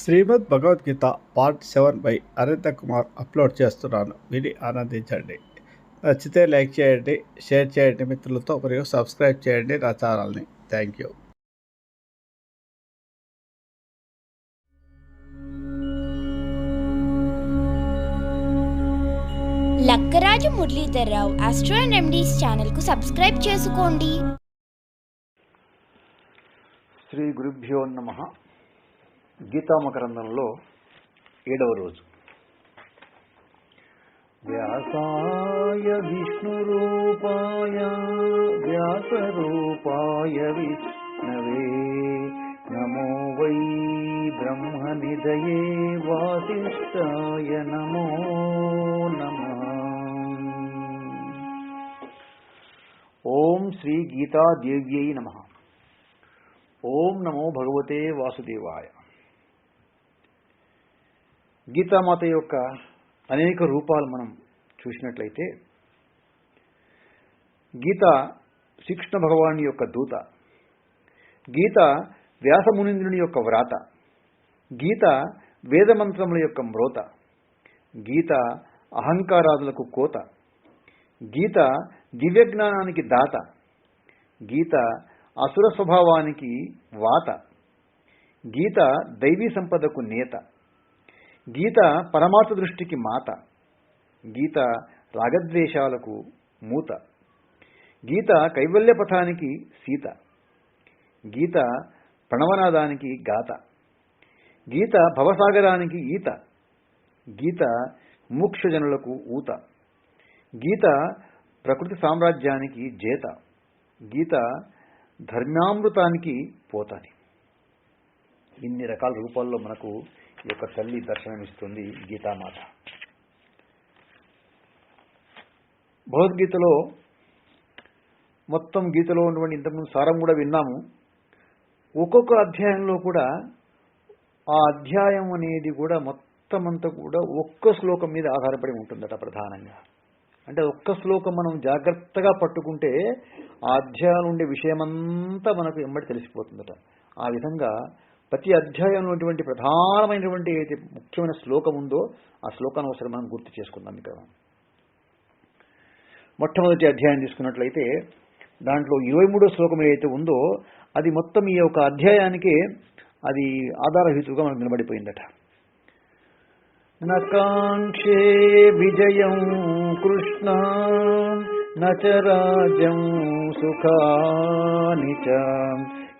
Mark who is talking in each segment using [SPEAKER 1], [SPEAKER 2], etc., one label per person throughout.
[SPEAKER 1] Srimad Bhagavad Gita part seven by Anantha Kumar upload చేస్తున్నాను. విని ఆనందించండి. నచ్చితే లైక్ చేయండి షేర్ చేయండి మిత్రులతో మరియు సబ్స్క్రైబ్ చేయండి నా ఛానల్ని. Thank you.
[SPEAKER 2] Lakkaraju Muralidhar Rao astro and remedies ఛానల్కు సబ్స్క్రైబ్ చేసుకోండి.
[SPEAKER 3] శ్రీ గురుభ్యో నమ. గీతామకరందంలో ఏడవ రోజు. వ్యాసాయ విష్ణురూపాయ వ్యాసరూపాయ విష్ణవే నమో వై బ్రహ్మనిదయే వాసిష్టాయ నమో నమ. ఓం శ్రీ గీతాదేవ్యై నమ. ఓం నమో భగవతే వాసుదేవాయ. గీతామాత యొక్క అనేక రూపాలు మనం చూసినట్లయితే గీత శ్రీకృష్ణ భగవాని యొక్క దూత గీత వ్యాసమునింద్రుని యొక్క వ్రాత గీత వేదమంత్రముల యొక్క మ్రోత గీత అహంకారాదులకు కోత గీత దివ్యజ్ఞానానికి దాత గీత అసుర స్వభావానికి వాత గీత దైవీ సంపదకు నేత గీత పరమాత్మ దృష్టికి మాత. గీత రాగద్వేషాలకు మూత. గీత కైవల్య పథానికి సీత. గీత ప్రణవనాదానికి గాత. గీత భవసాగరానికి ఈత. గీత మూక్షజనులకు ఊత. గీత ప్రకృతి సామ్రాజ్యానికి జేత. గీత ధర్మామృతానికి పోతాని ఇన్ని రకాల రూపాల్లో మనకు యొక్క తల్లి దర్శనమిస్తుంది గీతామాత. భగవద్గీతలో మొత్తం గీతలో ఉన్నటువంటి ఇంతకుముందు సారం కూడా విన్నాము. ఒక్కొక్క అధ్యాయంలో కూడా ఆ అధ్యాయం అనేది కూడా మొత్తం అంతా కూడా ఒక్క శ్లోకం మీద ఆధారపడి ఉంటుందట ప్రధానంగా. అంటే ఒక్క శ్లోకం మనం జాగ్రత్తగా పట్టుకుంటే ఆ అధ్యాయంలో ఉండే విషయమంతా మనకు ఎమ్మడి తెలిసిపోతుందట. ఆ విధంగా ప్రతి అధ్యాయంలో ఉన్నటువంటి ప్రధానమైనటువంటి ఏదైతే ముఖ్యమైన శ్లోకం ఉందో ఆ శ్లోకాన్ని ఒకసారి మనం గుర్తు చేసుకుందాం ఇక్కడ. మొట్టమొదటి అధ్యాయం తీసుకున్నట్లయితే దాంట్లో ఇరవై మూడో శ్లోకం ఏదైతే ఉందో అది మొత్తం ఈ యొక్క అధ్యాయానికి అది ఆధారహితుగా మనకు నిలబడిపోయిందట. నకాంక్షే విజయం కృష్ణ నచ రాజ్యం సుఖాని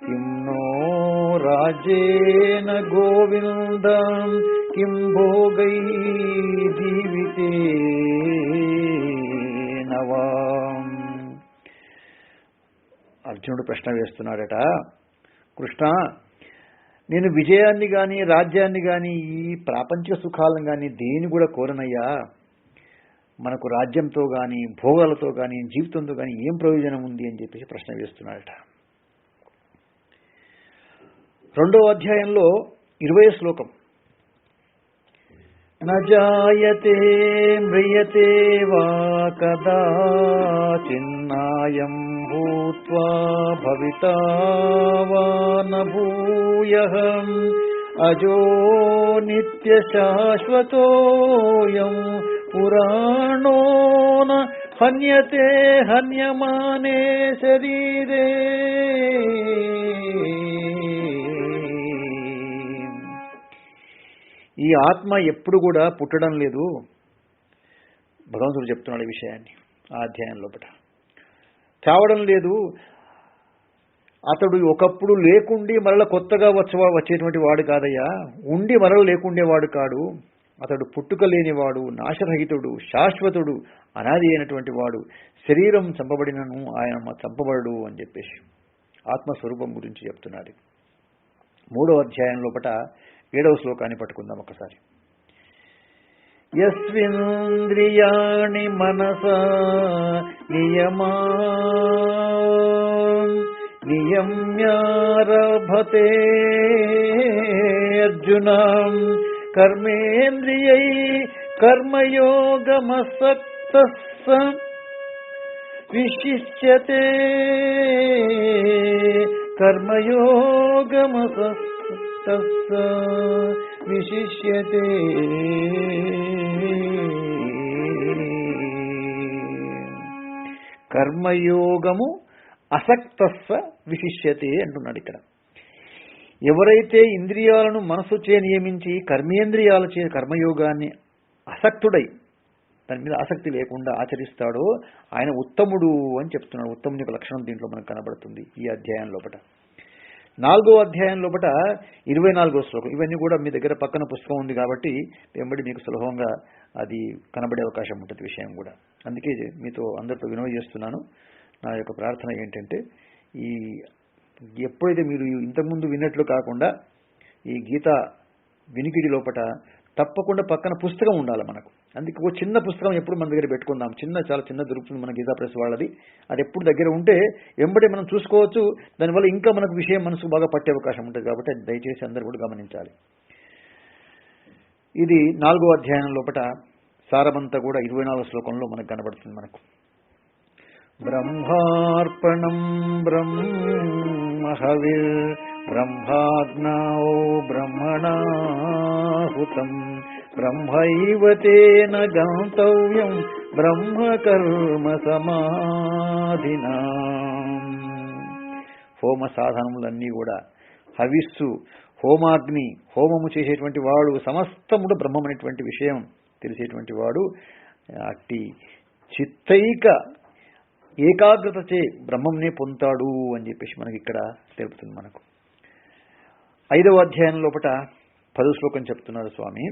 [SPEAKER 3] చ రాజేన నో రాజ్యేన గోవింద కిం భోగై జీవితే అర్జునుడు ప్రశ్న వేస్తున్నాడట కృష్ణ నేను విజయాన్ని కానీ రాజ్యాన్ని కానీ ఈ ప్రాపంచిక సుఖాలను కానీ దేని కూడా కోరనయ్యా? మనకు రాజ్యంతో కానీ భోగాలతో కానీ జీవితంతో కానీ ఏం ప్రయోజనం ఉంది? అని చెప్పేసి ప్రశ్న వేస్తున్నాడట. రెండవ అధ్యాయంలో ఇరవై శ్లోకం. నజాయతే మ్రియతే వా కదా చిన్నాయం భూత్వా భవితా వా న భూయః అజో నిత్యశాశ్వతోయం పురాణో న హన్యతే హన్యమానే శరీరే. ఈ ఆత్మ ఎప్పుడు కూడా పుట్టడం లేదు. భగవంతుడు చెప్తున్నాడు ఈ విషయాన్ని ఆ అధ్యాయం లోపల. చావడం లేదు. అతడు ఒకప్పుడు లేకుండి మరల కొత్తగా వచ్చ వచ్చేటువంటి వాడు కాదయ్యా. ఉండి మరల లేకుండేవాడు కాడు. అతడు పుట్టుక లేనివాడు నాశరహితుడు శాశ్వతుడు అనాది అయినటువంటి వాడు. శరీరం చంపబడినను ఆయన చంపబడు అని చెప్పేసి ఆత్మస్వరూపం గురించి చెప్తున్నాడు. మూడో అధ్యాయం లోపల ఏడవ శ్లోకాన్ని పట్టుకుందాం ఒకసారి. యస్వింద్రియాణి మనసా నియమా నియమ్యారభతే అర్జున కర్మేంద్రియై కర్మయోగమసక్త విశిష్యతే కర్మయోగమసక్త విశిష్యతే కర్మయోగము అసక్తస్వ విశిష్యతే అంటున్నాడు ఇక్కడ. ఎవరైతే ఇంద్రియాలను మనస్సుచే నియమించి కర్మేంద్రియాల చే కర్మయోగాన్ని అసక్తుడై దాని మీద ఆసక్తి లేకుండా ఆచరిస్తాడో ఆయన ఉత్తముడు అని చెప్తున్నాడు. ఉత్తముని యొక్క లక్షణం దీంట్లో మనకు కనబడుతుంది ఈ అధ్యాయం లోపట. నాలుగో అధ్యాయం లోపట ఇరవై నాలుగో శ్లోకం. ఇవన్నీ కూడా మీ దగ్గర పక్కన పుస్తకం ఉంది కాబట్టి వెంబడి మీకు సులభంగా అది కనబడే అవకాశం ఉంటుంది విషయం కూడా. అందుకే మీతో అందరితో వినవ చేస్తున్నాను. నా యొక్క ప్రార్థన ఏంటంటే ఈ ఎప్పుడైతే మీరు ఇంతకుముందు విన్నట్లు కాకుండా ఈ గీత వినికిడి లోపట తప్పకుండా పక్కన పుస్తకం ఉండాలి మనకు. అందుకే ఒక చిన్న పుస్తకం ఎప్పుడు మన దగ్గర పెట్టుకుందాం. చిన్న చాలా చిన్న దొరుకుతుంది మన గీతా ప్రెస్ వాళ్ళది. అది ఎప్పుడు దగ్గర ఉంటే వెంబడి మనం చూసుకోవచ్చు. దానివల్ల ఇంకా మనకు విషయం మనసుకు బాగా పట్టే అవకాశం ఉంటుంది కాబట్టి అది దయచేసి అందరూ కూడా గమనించాలి. ఇది నాలుగో అధ్యాయం లోపట సారమంతా కూడా ఇరవై నాలుగు శ్లోకంలో మనకు కనబడుతుంది మనకు. బ్రహ్మార్పణం బ్రహ్మహవిర్ బ్రహ్మాగ్నో బ్రహ్మణాహుతం బ్రహ్మైవ తేన గంతవ్యం బ్రహ్మకర్మ సమాధినా హోమ సాధనములన్నీ కూడా హవిస్సు హోమాగ్ని హోమము చేసేటువంటి వాడు సమస్తముడు బ్రహ్మమైనటువంటి విషయం తెలిసేటువంటి వాడు అట్టి చిత్తైక ఏకాగ్రతచే బ్రహ్మంనే పొందుతాడు అని చెప్పేసి మనకి ఇక్కడ తెలుపుతుంది మనకు. ఐదవ అధ్యాయం లోపట పదో శ్లోకం చెప్తున్నాడు స్వామి.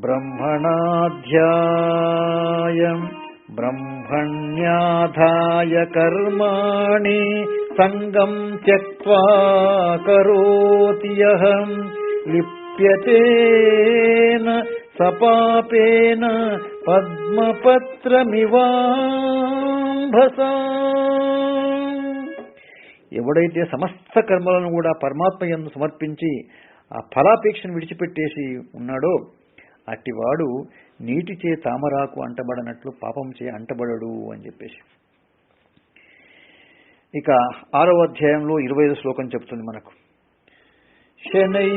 [SPEAKER 3] బ్రహ్మణాధ్యాయం బ్రహ్మణ్యాధాయ కర్మాణి సంగం త్యక్వా కరోతి యహం లిప్యతేన సపాపేన పద్మపత్రమివాంభసా. ఎవడైతే సమస్త కర్మలను కూడా పరమాత్మ ఎందు సమర్పించి ఆ ఫలాపేక్షను విడిచిపెట్టేసి ఉన్నాడో అట్టివాడు నీటిచే తామరాకు అంటబడనట్లు పాపం చే అంటబడడు అని చెప్పేసి. ఇక ఆరో అధ్యాయంలో ఇరవై ఐదు శ్లోకం చెప్తుంది మనకు. శనై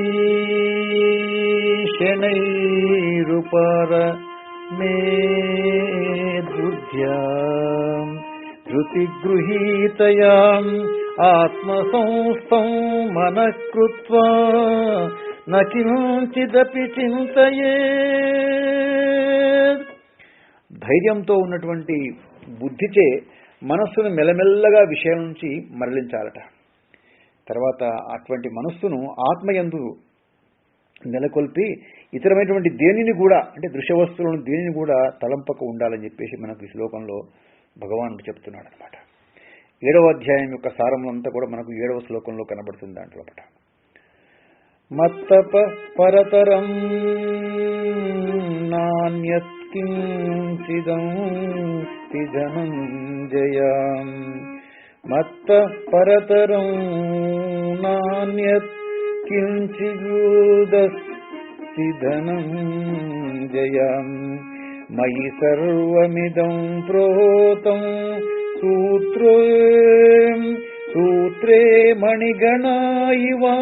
[SPEAKER 3] శనైరుపర మే బుద్ధ్యా ఆత్మసంస్థం మనః కృత్వా నకించిదపి చింతయే. ధైర్యంతో ఉన్నటువంటి బుద్ధిచే మనస్సును మెల్లమెల్లగా విషయం నుంచి మరలించాలట. తర్వాత అటువంటి మనస్సును ఆత్మయందు నెలకొల్పి ఇతరమైనటువంటి దేనిని కూడా అంటే దృశ్య వస్తువులను దేనిని కూడా తలంపక ఉండాలని చెప్పేసి మనకు ఈ శ్లోకంలో భగవానుడు చెప్తున్నాడు అనమాట ఏడవ అధ్యాయం యొక్క సారములంతా అంతా కూడా మనకు ఏడవ శ్లోకంలో కనబడుతుంది దాంట్లో పట మత్తప పరతరం నాణ్యత్కించిదం ధనంజయ మత్త పరతరం నాణ్యత్ కించిదస్తి ధనంజయ మయి సర్వమిదం ప్రోతం సూత్రే సూత్రే మణిగణా ఇవా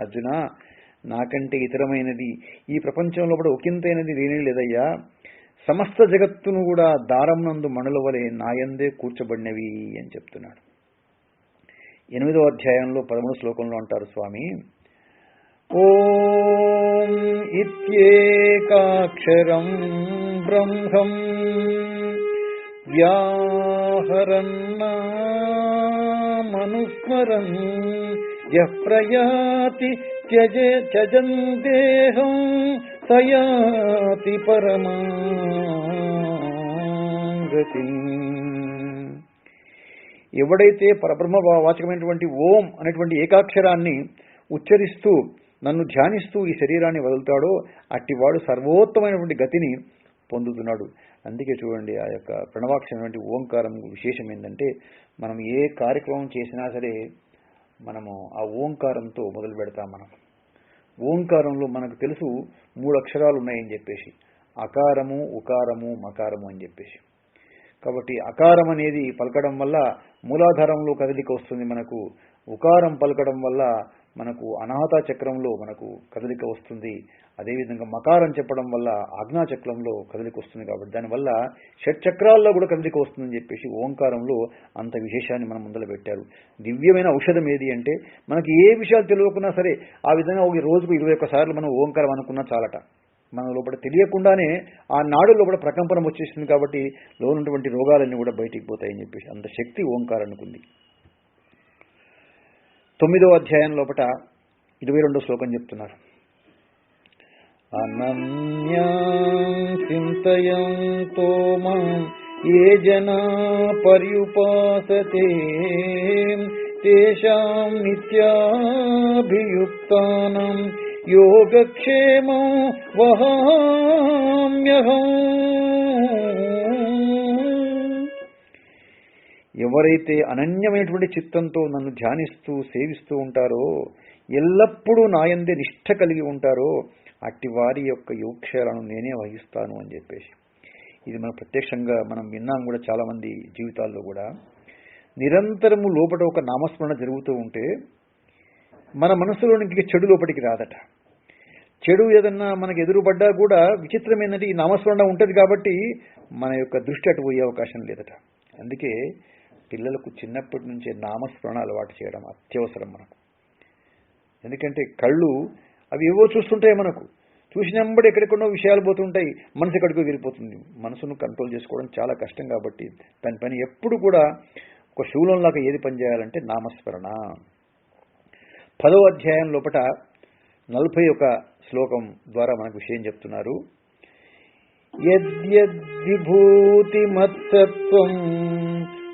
[SPEAKER 3] అర్జున నాకంటే ఇతరమైనది ఈ ప్రపంచంలో కూడా ఒకంతైనది లేనే లేదయ్యా. సమస్త జగత్తును కూడా దారంనందు మణుల వలె నాయందే కూర్చబడినవి అని చెప్తున్నాడు. ఎనిమిదో అధ్యాయంలో పదమూడు శ్లోకంలో అంటారు స్వామి ఓం ఇత్యేకాక్షరం బ్రహ్మం వ్యాహరన్నామనుస్మరన్ యః ప్రయాతి త్యజే త్యజన్ దేహం సయాతి పరమాగతి ఎవడైతే పరబ్రహ్మ వాచకమైనటువంటి ఓం అనేటువంటి ఏకాక్షరాన్ని ఉచ్చరిస్తూ నన్ను ధ్యానిస్తూ ఈ శరీరాన్ని వదులుతాడో అట్టివాడు సర్వోత్తమైనటువంటి గతిని పొందుతున్నాడు. అందుకే చూడండి ఆ యొక్క ప్రణవాక్షరమైనటువంటి ఓంకారం విశేషం ఏంటంటే మనం ఏ కార్యక్రమం చేసినా సరే మనము ఆ ఓంకారంతో మొదలు పెడతాం మనం. ఓంకారంలో మనకు తెలుసు మూడు అక్షరాలు ఉన్నాయని చెప్పేసి అకారము ఉకారము మకారము అని చెప్పేసి. కాబట్టి అకారం అనేది పలకడం వల్ల మూలాధారంలో కదలిక వస్తుంది మనకు. ఉకారం పలకడం వల్ల మనకు అనాహత చక్రంలో మనకు కదలిక వస్తుంది. అదేవిధంగా మకారం చెప్పడం వల్ల ఆజ్ఞా చక్రంలో కదలిక వస్తుంది కాబట్టి దానివల్ల షట్ చక్రాల్లో కూడా కదలిక వస్తుందని చెప్పేసి ఓంకారంలో అంత విశేషాన్ని మనం ముందర పెట్టారు. దివ్యమైన ఔషధం ఏది అంటే మనకి ఏ విషయాలు తెలియకున్నా సరే ఆ విధంగా ఒక రోజుకు ఇరవై సార్లు మనం ఓంకారం అనుకున్నా చాలట. మన లోపల తెలియకుండానే ఆ నాడు లోపల ప్రకంపనం వచ్చేసింది కాబట్టి లోనున్నటువంటి రోగాలన్నీ కూడా బయటికి పోతాయని చెప్పేసి అంత శక్తి ఓంకారానికి ఉంది. తొమ్మిదో అధ్యాయం లోపల ఇరవై రెండో శ్లోకం చెప్తున్నారు. అనన్యా ఏ జనా పర్యుపాసతే తేషాం నిత్యాభియుక్తానం యోగక్షేమం వహామ్యహం. ఎవరైతే అనన్యమైనటువంటి చిత్తంతో నన్ను ధ్యానిస్తూ సేవిస్తూ ఉంటారో ఎల్లప్పుడూ నాయందే నిష్ఠ కలిగి ఉంటారో అట్టి వారి యొక్క యోగక్షేలను నేనే వహిస్తాను అని చెప్పేసి. ఇది మనం ప్రత్యక్షంగా మనం విన్నాం కూడా చాలామంది జీవితాల్లో కూడా. నిరంతరము లోపల ఒక నామస్మరణ జరుగుతూ ఉంటే మన మనసులోనికి చెడు లోపలికి రాదట. చెడు ఏదన్నా మనకు ఎదురుపడ్డా కూడా విచిత్రం ఏంటంటే ఈ నామస్మరణ ఉంటుంది కాబట్టి మన యొక్క దృష్టి అటు పోయే అవకాశం లేదట. అందుకే పిల్లలకు చిన్నప్పటి నుంచే నామస్మరణ అలవాటు చేయడం అత్యవసరం మనకు. ఎందుకంటే కళ్ళు అవి ఏవో చూస్తుంటాయి మనకు. చూసినప్పుడు ఎక్కడెక్కడో విషయాలు పోతుంటాయి. మనసు ఎక్కడికో వెళ్ళిపోతుంది. మనసును కంట్రోల్ చేసుకోవడం చాలా కష్టం కాబట్టి దాని పని ఎప్పుడు కూడా ఒక శూలంలాగా ఏది పని చేయాలంటే నామస్మరణ. పదో అధ్యాయం లోపట నలభై ఒక శ్లోకం ద్వారా మనకు విషయం చెప్తున్నారు. యద్యద్విభూతిమత్తత్వం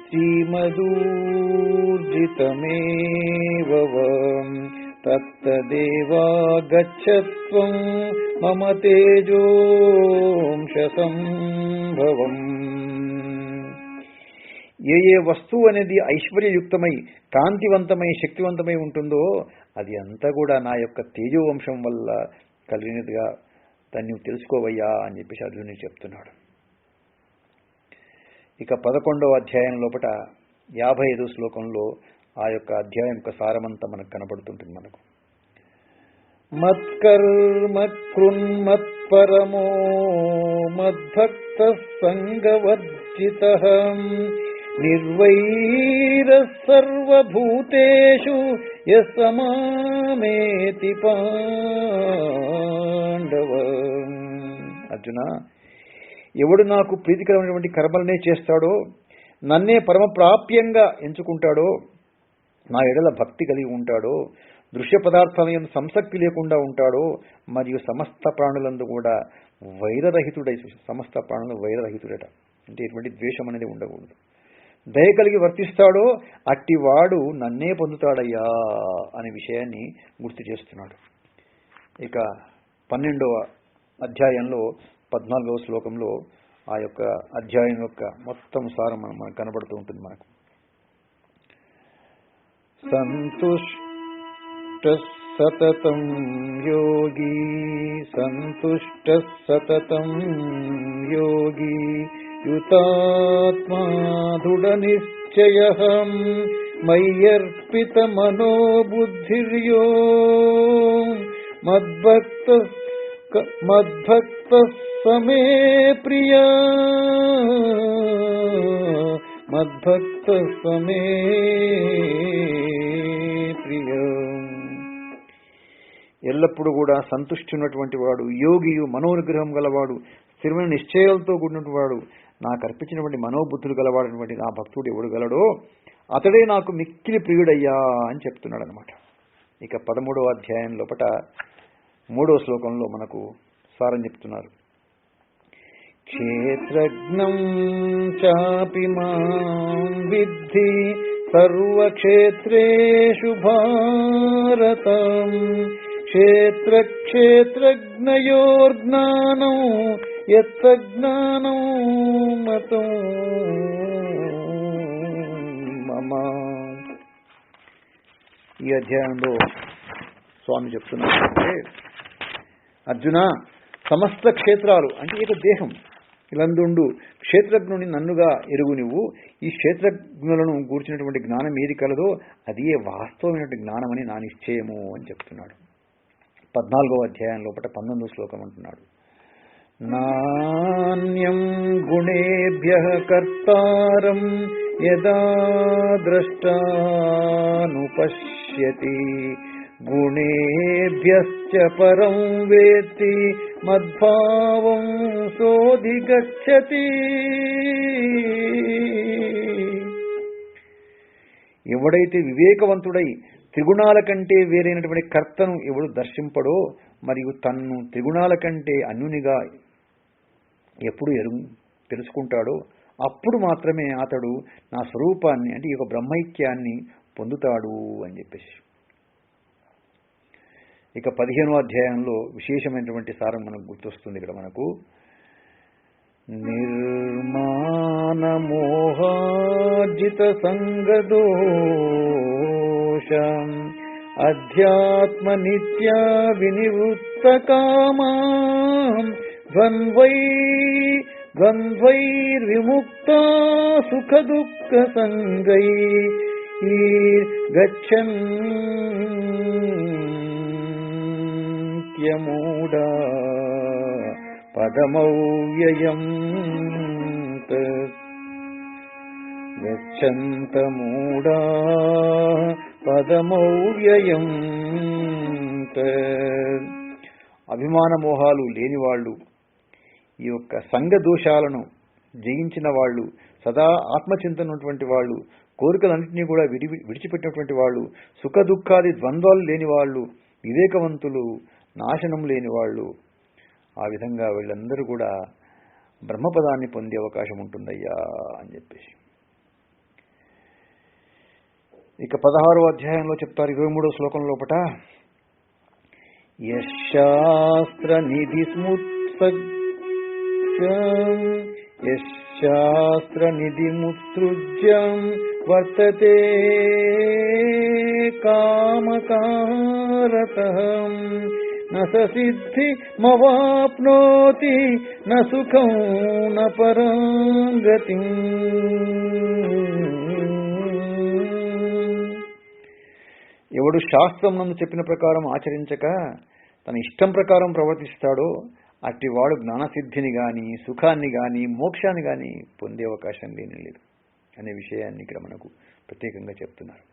[SPEAKER 3] శ్రీమదూర్జితమేవ తత్తదేవా గచ్చత్వం మమ తేజోంశ ఏ ఏ వస్తువు అనేది ఐశ్వర్యయుక్తమై కాంతివంతమై శక్తివంతమై ఉంటుందో అది అంతా కూడా నా యొక్క తేజోవంశం వల్ల కలిగినదిగా దాన్ని తెలుసుకోవయ్యా అని చెప్పేసి అర్జునుడు చెప్తున్నాడు. ఇక పదకొండవ అధ్యాయం లోపల యాభై ఐదు శ్లోకంలో ఆ యొక్క అధ్యాయం యొక్క సారమంతా మనకు కనబడుతుంటుంది మనకు. మత్కర్మ కృన్మత్పరమో మద్భక్త సంగవర్జిత నిర్వైర సర్వభూతేషు యసమామేతి పాండవ. అర్జున ఎవడు నాకు ప్రీతికరమైనటువంటి కర్మలనే చేస్తాడో నన్నే పరమ ప్రాప్యంగా ఎంచుకుంటాడో నా ఎడల భక్తి కలిగి ఉంటాడో దృశ్య పదార్థాల సంసక్తి లేకుండా ఉంటాడో మరియు సమస్త ప్రాణులందు కూడా వైరరహితుడై సమస్త ప్రాణులు వైరరహితుడట. అంటే ఎటువంటి ద్వేషం అనేది ఉండకూడదు. దయ కలిగి వర్తిస్తాడో అట్టివాడు నన్నే పొందుతాడయ్యా అనే విషయాన్ని గుర్తు చేస్తున్నాడు. ఇక పన్నెండవ అధ్యాయంలో పద్నాలుగవ శ్లోకంలో ఆ యొక్క అధ్యాయం యొక్క మొత్తం సారం మనం మనకు కనబడుతూ ఉంటుంది మనకు. సంతుష్ట సతతం యోగి సంతుష్ట సతతం యోగి యుతాత్మా దృఢ నిశ్చయ మయ్యర్పిత మనోబుద్ధిర్యో మద్భక్త మద్భక్త సమే ప్రియ. మద్భక్త సమే ప్రియ. ఎల్లప్పుడూ కూడా సంతుష్టి ఉన్నటువంటి వాడు యోగియు మనోనిగ్రహం గలవాడు స్థిరమైన నిశ్చయాలతో కూడినటువంటి వాడు నాకు అర్పించినటువంటి మనోబుద్ధులు గలవాడటువంటి నా భక్తుడు ఎవడు గలడో అతడే నాకు మిక్కిలి ప్రియుడయ్యా అని చెప్తున్నాడు అనమాట ఇక పదమూడవ అధ్యాయం లోపట మూడో శ్లోకంలో మనకు సారం చెప్తున్నారు. క్షేత్రజ్ఞం చాపి మాం విద్ధి సర్వక్షేత్రేషు భారతం. క్షేత్రక్షేత్రజ్ఞయోర్జ్ఞానం యజ్ఞానం మతం మమ. ఈ అధ్యాయంలో స్వామి చెప్తున్నారు అంటే అర్జున సమస్త క్షేత్రాలు అంటే ఇక దేహం ఇలందుండు. క్షేత్రజ్ఞుని నన్నుగా ఎరుగు నువ్వు. ఈ క్షేత్రజ్ఞులను గూర్చినటువంటి జ్ఞానం ఏది కలదో అదే వాస్తవమైనటువంటి జ్ఞానమని నా నిశ్చయము అని చెప్తున్నాడు. పద్నాలుగో అధ్యాయం లోపల పంతొమ్మిదో శ్లోకం అంటున్నాడు. నాణ్యం గుణేభ్య కర్తారం యదా ద్రష్టానుపశ్యతి. గుణేభ్యశ్చ పరం వేత్తి మద్భావం సోధిగచ్చతి ఎవడైతే వివేకవంతుడై త్రిగుణాల కంటే వేరైనటువంటి కర్తను ఎవడు దర్శింపడో మరియు తన్ను త్రిగుణాల కంటే అన్యునిగా ఎప్పుడు ఎరు తెలుసుకుంటాడో అప్పుడు మాత్రమే అతడు నా స్వరూపాన్ని అంటే ఈ యొక్క బ్రహ్మైక్యాన్ని పొందుతాడు అని చెప్పేసి. ఇక పదిహేనో అధ్యాయంలో విశేషమైనటువంటి సారం మనకు గుర్తొస్తుంది ఇక్కడ మనకు. నిర్మాణమోహాజిత సంగదోషం అధ్యాత్మ నిత్యా వినివృత్త కామా ద్వంద్వై ద్వంద్వైర్విముక్త సుఖ దుఃఖ సంగై గచ్చన్ నిత్యమూఢా పదమౌవ్యయం గచ్చంతమూఢా పదమౌవ్యయం అభిమాన మోహాలు లేని వాళ్ళు ఈ యొక్క సంఘ దోషాలను జయించిన వాళ్ళు సదా ఆత్మచింతనటువంటి వాళ్ళు కోరికలన్నింటినీ కూడా విడి విడిచిపెట్టినటువంటి వాళ్ళు సుఖ దుఃఖాది ద్వంద్వాలు లేని వాళ్ళు వివేకవంతులు నాశనం లేని వాళ్ళు. ఆ విధంగా వీళ్ళందరూ కూడా బ్రహ్మపదాన్ని పొందే అవకాశం ఉంటుందయ్యా అని చెప్పేసి. ఇక పదహారో అధ్యాయంలో చెప్తారు ఇరవై మూడో శ్లోకం లోపట. యశాస్త్ర నిధి యశాస్త్ర నిధి ముత్సృజ్యం వర్తతే కామకారత. న సిద్ధి మవాప్నోతి న సుఖం న పరాంగతి ఎవడు శాస్త్రం నందు చెప్పిన ప్రకారం ఆచరించక తన ఇష్టం ప్రకారం ప్రవర్తిస్తాడో అట్టి వాడు జ్ఞానసిద్ధిని గాని సుఖాన్ని గాని మోక్షాన్ని గాని పొందే అవకాశం లేని లేదు అనే విషయాన్ని ఇక్కడ మనకు ప్రత్యేకంగా చెప్తున్నారు.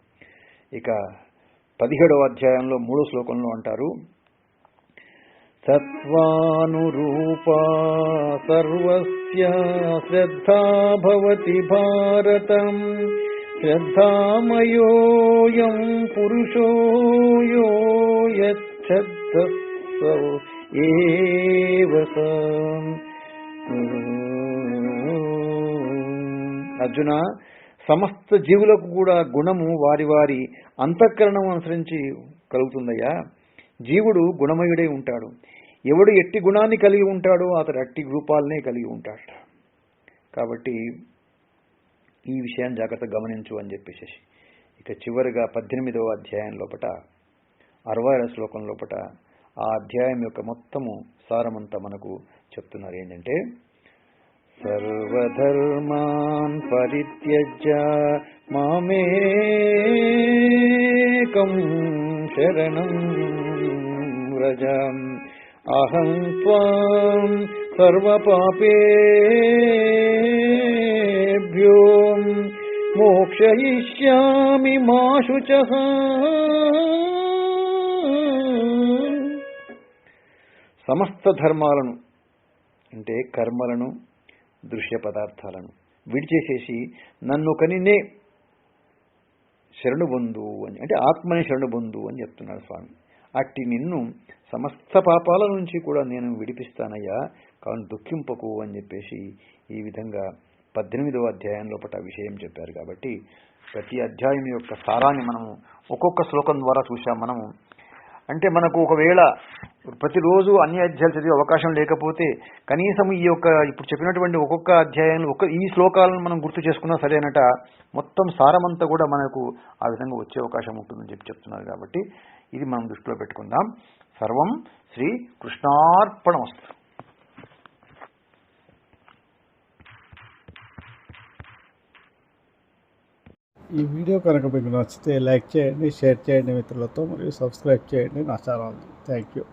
[SPEAKER 3] ఇక పదిహేడవ అధ్యాయంలో మూడో శ్లోకంలో అంటారు సత్వానురూపా సర్వస్య శ్రద్ధా భవతి భారతం శ్రద్ధామయోయం పురుషో యో యచ్ఛద్ద అర్జున సమస్త జీవులకు కూడా గుణము వారి వారి అంతఃకరణం అనుసరించి కలుగుతుందయ్యా జీవుడు గుణమయుడై ఉంటాడు ఎవడు ఎట్టి గుణాన్ని కలిగి ఉంటాడో అతడు అట్టి రూపాలనే కలిగి ఉంటాడు. కాబట్టి ఈ విషయాన్ని జాగ్రత్తగా గమనించు అని చెప్పేసి ఇక చివరిగా పద్దెనిమిదవ అధ్యాయం లోపట అరవై శ్లోకం లోపట ఆ అధ్యాయం యొక్క మొత్తము సారమంతా మనకు చెప్తున్నారు. ఏంటంటే సర్వధర్మాన్ పరిత్యజ మామేకం శరణం వ్రజం అహం త్వాం సర్వపాపేభ్యో మోక్షయిష్యామి మా శుచః సమస్త ధర్మాలను అంటే కర్మలను దృశ్య పదార్థాలను విడిచేసేసి నన్ను కనినే శరణు పొందు అని అంటే ఆత్మని శరణు పొందు అని చెప్తున్నాడు స్వామి. అట్టి నిన్ను సమస్త పాపాల నుంచి కూడా నేను విడిపిస్తానయ్యా. కాను దుఃఖింపకు అని చెప్పేసి ఈ విధంగా పద్దెనిమిదవ అధ్యాయం లోపల విషయం చెప్పారు కాబట్టి ప్రతి అధ్యాయం యొక్క సారాన్ని మనము ఒక్కొక్క శ్లోకం ద్వారా చూసాం మనము. అంటే మనకు ఒకవేళ ప్రతిరోజు అన్ని అధ్యాయాలు చదివే అవకాశం లేకపోతే కనీసం ఈ యొక్క ఇప్పుడు చెప్పినటువంటి ఒక్కొక్క అధ్యాయంలో ఒక ఈ శ్లోకాలను మనం గుర్తు చేసుకున్నా సరేనట మొత్తం సారమంతా కూడా మనకు ఆ విధంగా వచ్చే అవకాశం ఉంటుందని చెప్పి చెప్తున్నారు కాబట్టి ఇది మనం దృష్టిలో పెట్టుకుందాం. సర్వం శ్రీ కృష్ణార్పణమస్తు.
[SPEAKER 1] ఈ వీడియో కనుక మీకు నచ్చితే లైక్ చేయండి షేర్ చేయండి మిత్రులతో మరియు సబ్స్క్రైబ్ చేయండి నా ఛానల్ థ్యాంక్ యూ.